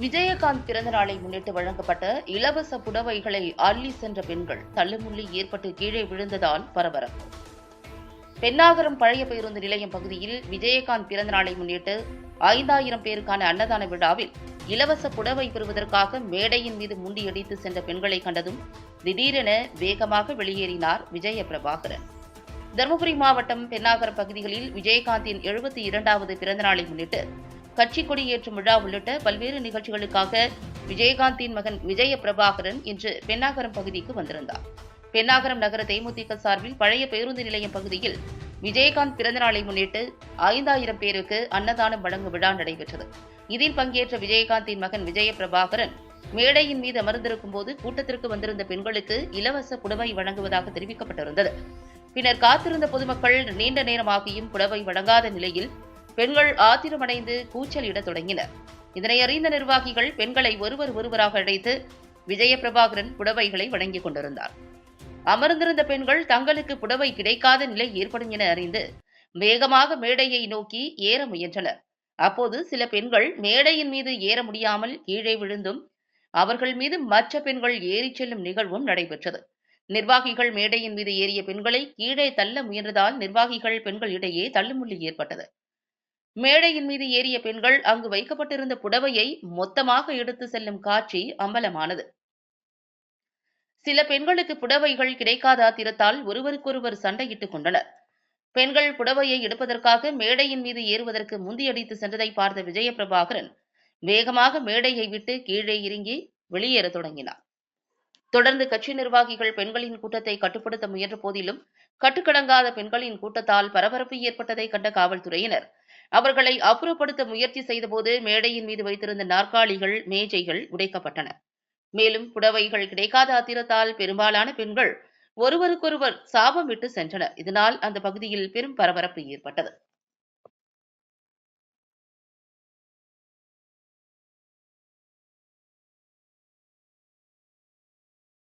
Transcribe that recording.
விஜயகாந்த் பிறந்த நாளை முன்னிட்டு வழங்கப்பட்ட இலவச புடவைகளை அள்ளி சென்ற பெண்கள் தள்ளுமுள்ளி ஏற்பட்டு கீழே விழுந்ததால் பரபரப்பு. பெண்ணாகரம் பழைய பேருந்து நிலையம் பகுதியில் விஜயகாந்த் பிறந்த நாளை முன்னிட்டு ஐந்தாயிரம் பேருக்கான அன்னதான விழாவில் இலவச புடவை பெறுவதற்காக மேடையின் மீது முண்டியடித்து சென்ற பெண்களை கண்டதும் திடீரென வேகமாக வெளியேறினார் விஜய பிரபாகரன் தருமபுரி மாவட்டம் பெண்ணாகரம் பகுதிகளில் விஜயகாந்தின் எழுபத்தி இரண்டாவது பிறந்தநாளை முன்னிட்டு கட்சி கொடியேற்றும் விழா உள்ளிட்ட பல்வேறு நிகழ்ச்சிகளுக்காக விஜயகாந்தின் மகன் விஜய பிரபாகரன் இன்று பெண்ணாகரம் பகுதிக்கு வந்திருந்தார். பெண்ணாகரம் நகர தேமுதிக சார்பில் பழைய பேருந்து நிலையம் பகுதியில் விஜயகாந்த் பிறந்தநாளை முன்னிட்டு ஐந்தாயிரம் பேருக்கு அன்னதானம் வழங்கும் விழா நடைபெற்றது. இதில் பங்கேற்ற விஜயகாந்தின் மகன் விஜய பிரபாகரன் மேடையின் மீது அமர்ந்திருக்கும் போது கூட்டத்திற்கு வந்திருந்த பெண்களுக்கு இலவச புடவை வழங்குவதாக தெரிவிக்கப்பட்டிருந்தது. பின்னர் காத்திருந்த பொதுமக்கள் நீண்ட நேரமாகியும் புடவை வழங்காத நிலையில் பெண்கள் ஆத்திரமடைந்து கூச்சலிடத் தொடங்கினர். இதனை அறிந்த நிர்வாகிகள் பெண்களை ஒருவர் ஒருவராக அழைத்து விஜயபிரபாகரன் புடவைகளை வழங்கிக் கொண்டிருந்தார். அமர்ந்திருந்த பெண்கள் தங்களுக்கு புடவை கிடைக்காத நிலை ஏற்படும் என அறிந்து வேகமாக மேடையை நோக்கி ஏற முயன்றனர். அப்போது சில பெண்கள் மேடையின் மீது ஏற முடியாமல் கீழே விழுந்தும் அவர்கள் மீது மற்ற பெண்கள் ஏறிச் செல்லும் நிகழ்வும் நடைபெற்றது. நிர்வாகிகள் மேடையின் மீது ஏறிய பெண்களை கீழே தள்ள முயன்றதால் நிர்வாகிகள் பெண்கள் இடையே தள்ளுமுள்ளி ஏற்பட்டது. மேடையின் மீது ஏறிய பெண்கள் அங்கு வைக்கப்பட்டிருந்த புடவையை மொத்தமாக எடுத்து செல்லும் காட்சி அம்பலமானது. சில பெண்களுக்கு புடவைகள் கிடைக்காத ஆத்திரத்தால் ஒருவருக்கொருவர் சண்டையிட்டுக் கொண்டனர். பெண்கள் புடவையை எடுப்பதற்காக மேடையின் மீது ஏறுவதற்கு முந்தியடித்து சென்றதை பார்த்த விஜயபிரபாகரன் வேகமாக மேடையை விட்டு கீழே இறங்கி வெளியேறத் தொடங்கினார். தொடர்ந்து கட்சி நிர்வாகிகள் பெண்களின் கூட்டத்தை கட்டுப்படுத்த முயன்ற போதிலும் கட்டுக்கடங்காத பெண்களின் கூட்டத்தால் பரபரப்பு ஏற்பட்டதை கண்ட காவல்துறையினர் அவர்களை அப்புறப்படுத்த முயற்சி செய்தபோது மேடையின் மீது வைத்திருந்த நாற்காலிகள் மேஜைகள் உடைக்கப்பட்டன. மேலும் புடவைகள் கிடைக்காத ஆத்திரத்தால் பெரும்பாலான பெண்கள் ஒருவருக்கொருவர் சாபம் விட்டு சென்றனர். இதனால் அந்த பகுதியில் பெரும் பரபரப்பு ஏற்பட்டது.